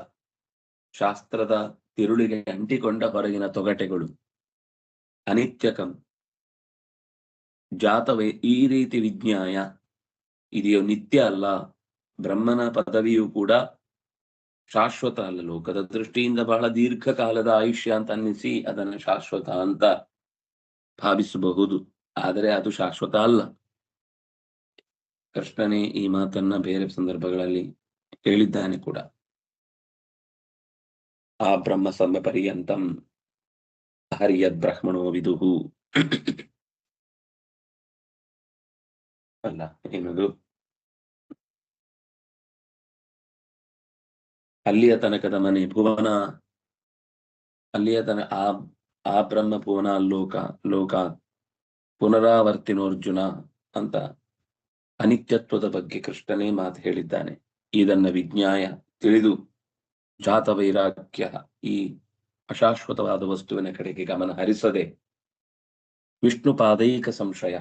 ಶಾಸ್ತ್ರದ ತಿರುಳಿಗೆ ಅಂಟಿಕೊಂಡ ಹೊರಗಿನ ತೊಗಟೆಗಳು. ಅನಿತ್ಯಕಂ. ಜಾತವೇ ಈ ರೀತಿ ವಿಜ್ಞಾಯ. ಇದೆಯೋ ನಿತ್ಯ ಅಲ್ಲ. ಬ್ರಹ್ಮನ ಪದವಿಯು ಕೂಡ ಶಾಶ್ವತ ಅಲ್ಲ. ಲೋಕದ ದೃಷ್ಟಿಯಿಂದ ಬಹಳ ದೀರ್ಘಕಾಲದ ಆಯುಷ್ಯ ಅಂತ ಅನ್ನಿಸಿ ಅದನ್ನು ಶಾಶ್ವತ ಅಂತ ಭಾವಿಸಬಹುದು. ಆದರೆ ಅದು ಶಾಶ್ವತ ಅಲ್ಲ. ಕೃಷ್ಣನೇ ಈ ಮಾತನ್ನ ಬೇರೆ ಸಂದರ್ಭಗಳಲ್ಲಿ ಹೇಳಿದ್ದಾನೆ ಕೂಡ. ಆ ಬ್ರಹ್ಮ ಸಮ ಪರ್ಯಂತಂ ಹರಿಯದ್ ಬ್ರಹ್ಮಣೋ ವಿದುಹು ಅಲ್ಲ, ಏನದು? ಅಲ್ಲಿಯ ತನಕದ ಮನೆ ಭುವನ, ಅಲ್ಲಿಯ ತನ ಆ ಆ ಬ್ರಹ್ಮ ಭುವನ ಲೋಕ ಲೋಕ ಪುನರಾವರ್ತಿನೋರ್ಜುನ ಅಂತ ಅನಿತ್ಯತ್ವದ ಬಗ್ಗೆ ಕೃಷ್ಣನೇ ಮಾತು ಹೇಳಿದ್ದಾನೆ. ಇದನ್ನ ವಿಜ್ಞಾಯ ತಿಳಿದು ಜಾತ ವೈರಾಗ್ಯ ಈ ಅಶಾಶ್ವತವಾದ ವಸ್ತುವಿನ ಕಡೆಗೆ ಗಮನ ಹರಿಸದೆ ವಿಷ್ಣು ಪಾದೈಕ ಸಂಶಯ,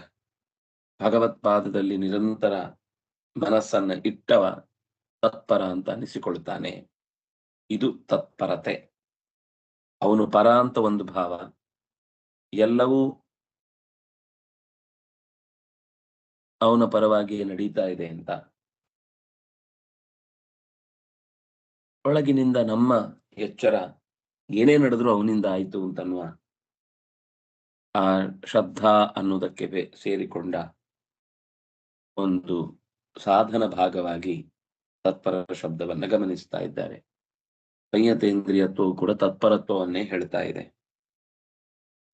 ಭಗವತ್ಪಾದದಲ್ಲಿ ನಿರಂತರ ಮನಸ್ಸನ್ನ ಇಟ್ಟವ ತತ್ಪರ ಅಂತ ಅನಿಸಿಕೊಳ್ತಾನೆ. ಇದು ತತ್ಪರತೆ. ಅವನು ಪರ ಅಂತ ಒಂದು ಭಾವ. ಎಲ್ಲವೂ ಅವನ ಪರವಾಗಿಯೇ ನಡೀತಾ ಇದೆ ಅಂತ. ಒಳಗಿನಿಂದ ನಮ್ಮ ಎಚ್ಚರ ಏನೇ ನಡೆದ್ರು ಅವನಿಂದ ಆಯ್ತು ಅಂತನ್ನುವ ಆ ಶ್ರದ್ಧಾ ಅನ್ನೋದಕ್ಕೆ ಸೇರಿಕೊಂಡ ಒಂದು ಸಾಧನ ಭಾಗವಾಗಿ ತತ್ಪರ ಶಬ್ದವನ್ನ ಗಮನಿಸ್ತಾ ಇದ್ದಾರೆ. ಸಂಯತೇಂದ್ರಿಯತ್ವವು ಕೂಡ ತತ್ಪರತ್ವವನ್ನೇ ಹೇಳ್ತಾ ಇದೆ.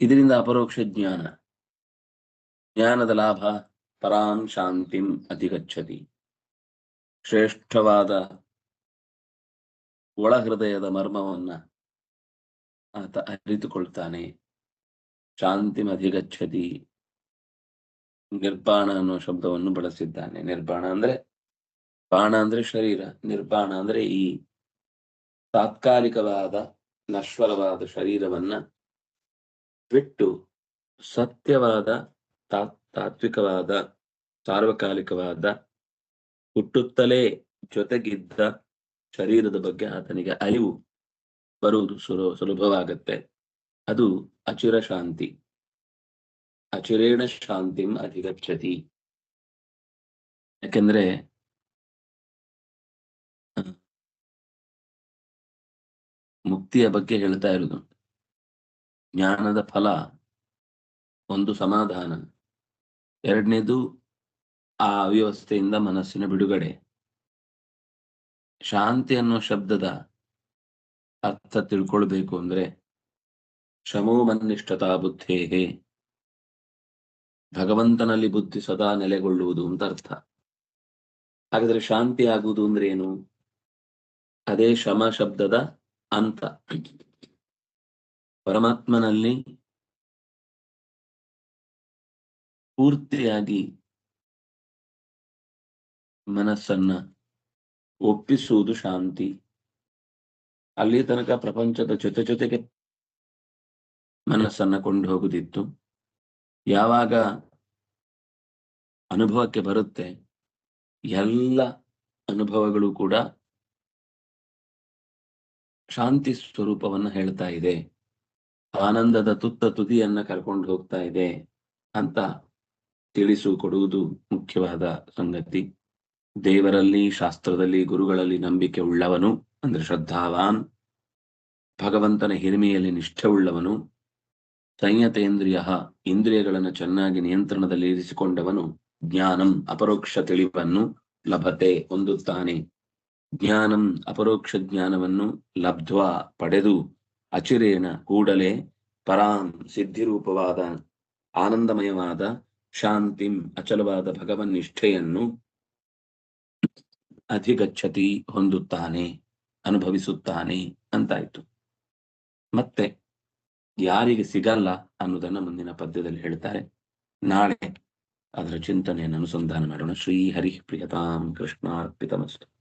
ಇದರಿಂದ ಅಪರೋಕ್ಷ ಜ್ಞಾನ. ಜ್ಞಾನದ ಲಾಭ ಪರಾಂ ಶಾಂತಿಂ ಅಧಿಗಚ್ಚತಿ ಶ್ರೇಷ್ಠವಾದ ಒಳ ಹೃದಯದ ಮರ್ಮವನ್ನ ಆತ ಅರಿತುಕೊಳ್ತಾನೆ. ಶಾಂತಿ ಅಧಿಗಚ್ಚತಿ ನಿರ್ಬಾಣ ಅನ್ನೋ ಶಬ್ದವನ್ನು ಬಳಸಿದ್ದಾನೆ. ನಿರ್ಬಾಣ ಅಂದ್ರೆ ಬಾಣ ಅಂದ್ರೆ ಶರೀರ, ನಿರ್ಬಾಣ ಅಂದ್ರೆ ಈ ತಾತ್ಕಾಲಿಕವಾದ, ನಶ್ವರವಾದ ಶರೀರವನ್ನ ಬಿಟ್ಟು ಸತ್ಯವಾದ ತಾ- ತಾತ್ವಿಕವಾದ, ಸಾರ್ವಕಾಲಿಕವಾದ, ಹುಟ್ಟುತ್ತಲೇ ಜೊತೆಗಿದ್ದ ಶರೀರದ ಬಗ್ಗೆ ಆತನಿಗೆ ಅರಿವು ಬರುವುದು ಸುಲ, ಸುಲಭವಾಗತ್ತೆ. ಅದು ಅಚಿರ ಶಾಂತಿ. ಅಚಿರೇಣ ಶಾಂತಿಂ ಅಧಿಗಚ್ಚತಿ ಯಾಕೆಂದ್ರೆ ಮುಕ್ತಿಯ ಬಗ್ಗೆ ಹೇಳ್ತಾ ಇರುವುದು ಜ್ಞಾನದ ಫಲ, ಒಂದು ಸಮಾಧಾನ. ಎರಡನೇದು, ಆ ಅವ್ಯವಸ್ಥೆಯಿಂದ ಮನಸ್ಸಿನ ಬಿಡುಗಡೆ. ಶಾಂತಿ ಅನ್ನೋ ಶಬ್ದದ ಅರ್ಥ ತಿಳ್ಕೊಳ್ಬೇಕು ಅಂದ್ರೆ ಶಮೋ ಮನ್ನಿಷ್ಠತಾ ಬುದ್ಧೇಹೇ. ಭಗವಂತನಲ್ಲಿ ಬುದ್ಧಿ ಸದಾ ನೆಲೆಗೊಳ್ಳುವುದು ಅಂತ ಅರ್ಥ. ಹಾಗಾದ್ರೆ ಶಾಂತಿ ಆಗುವುದು ಅಂದ್ರೆ ಏನು? ಅದೇ ಶಮ ಶಬ್ದದ ಅಂತ. ಪರಮಾತ್ಮನಲ್ಲಿ ಪೂರ್ತಿಯಾಗಿ ಮನಸ್ಸನ್ನ ಒಪ್ಪಿಸುವುದು ಶಾಂತಿ. ಅಲ್ಲಿ ತನಕ ಪ್ರಪಂಚದ ಜೊತೆ ಜೊತೆಗೆ ಮನಸ್ಸನ್ನ ಕೊಂಡು ಹೋಗುದಿತ್ತು. ಯಾವಾಗ ಅನುಭವಕ್ಕೆ ಬರುತ್ತೆ, ಎಲ್ಲ ಅನುಭವಗಳು ಕೂಡ ಶಾಂತಿ ಸ್ವರೂಪವನ್ನ ಹೇಳ್ತಾ ಇದೆ. ಆನಂದದ ತುತ್ತ ತುದಿಯನ್ನ ಕರ್ಕೊಂಡು ಹೋಗ್ತಾ ಇದೆ ಅಂತ ತಿಳಿಸು ಕೊಡುವುದು ಮುಖ್ಯವಾದ ಸಂಗತಿ. ದೇವರಲ್ಲಿ, ಶಾಸ್ತ್ರದಲ್ಲಿ, ಗುರುಗಳಲ್ಲಿ ನಂಬಿಕೆ ಉಳ್ಳವನು, ಅಂದ್ರೆ ಶ್ರದ್ಧಾವಾನ್. ಭಗವಂತನ ಹಿರಿಮೆಯಲ್ಲಿ ನಿಷ್ಠೆ ಉಳ್ಳವನು. ಸಂಯತೇಂದ್ರಿಯ ಇಂದ್ರಿಯಗಳನ್ನು ಚೆನ್ನಾಗಿ ನಿಯಂತ್ರಣದಲ್ಲಿ ಇರಿಸಿಕೊಂಡವನು. ಜ್ಞಾನಂ ಅಪರೋಕ್ಷ ತಿಳಿವನ್ನು ಲಭತೆ ಹೊಂದುತ್ತಾನೆ. ಜ್ಞಾನಂ ಅಪರೋಕ್ಷ ಜ್ಞಾನವನ್ನು ಲಬ್ಧ್ವಾ ಪಡೆದು ಅಚಿರೇನ ಕೂಡಲೇ ಪರಾಂ ಸಿದ್ಧಿರೂಪವಾದ ಆನಂದಮಯವಾದ ಶಾಂತಿಂ ಅಚಲವಾದ ಭಗವನ್ ನಿಷ್ಠೆಯನ್ನು ಅಧಿಗಚ್ಚತಿ ಹೊಂದುತ್ತಾನೆ, ಅನುಭವಿಸುತ್ತಾನೆ ಅಂತಾಯ್ತು. ಮತ್ತೆ ಯಾರಿಗೆ ಸಿಗಲ್ಲ ಅನ್ನೋದನ್ನ ಮುಂದಿನ ಪದ್ಯದಲ್ಲಿ ಹೇಳ್ತಾರೆ. ನಾಳೆ ಅದರ ಚಿಂತನೆಯನ್ನು ಅನುಸಂಧಾನ ಮಾಡೋಣ. ಶ್ರೀ ಹರಿ ಪ್ರಿಯತಾಂ ಕೃಷ್ಣಾರ್ಪಿತಮಸ್ತು.